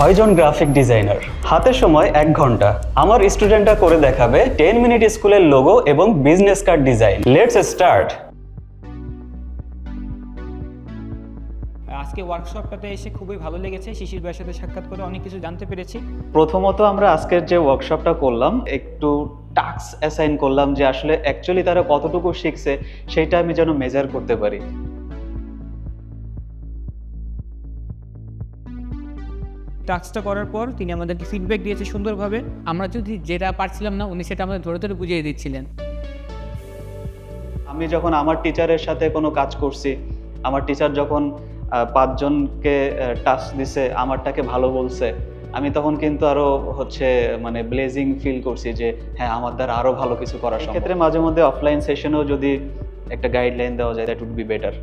ছয়জন graphic designer হাতে সময় এক ঘণ্টা। আমার স্টুডেন্টরা করে দেখাবে টেন মিনিট স্কুলের লোগো এবং business card design let's start আজকে ওয়ার্কশপটাতে এসে খুবই ভালো লেগেছে। শিশির ভাইয়ের সাথে সাক্ষাৎ করে অনেক কিছু জানতে পেরেছি। প্রথমত আমরা আজকের যে ওয়ার্কশপটা করলাম একটু টাস্ক অ্যাসাইন করলাম যে আসলে অ্যাকচুয়ালি তারা কতটুকু শিখছে সেটা আমি যেন মেজার করতে পারি। টাস্কটা করার পর তিনি আমাদেরকে ফিডব্যাক দিয়েছে সুন্দরভাবে। আমরা যদি যেটা পারছিলাম না উনি সেটা আমাদের ধরে ধরে বুঝিয়ে দিচ্ছিলেন। আমি যখন আমার টিচারের সাথে কোনো কাজ করছি আমার টিচার যখন আহ, পাঁচজনকে টাস্ক দিছে আমারটাকে ভালো বলছে আমি তখন কিন্তু আরও হচ্ছে মানে ব্লেজিং ফিল করছি যে হ্যাঁ আমার দ্বারা আরও ভালো কিছু করার ক্ষেত্রে মাঝে মধ্যে অফলাইন সেশনেও যদি একটা গাইডলাইন দেওয়া যায় দ্যাট উড বি বেটার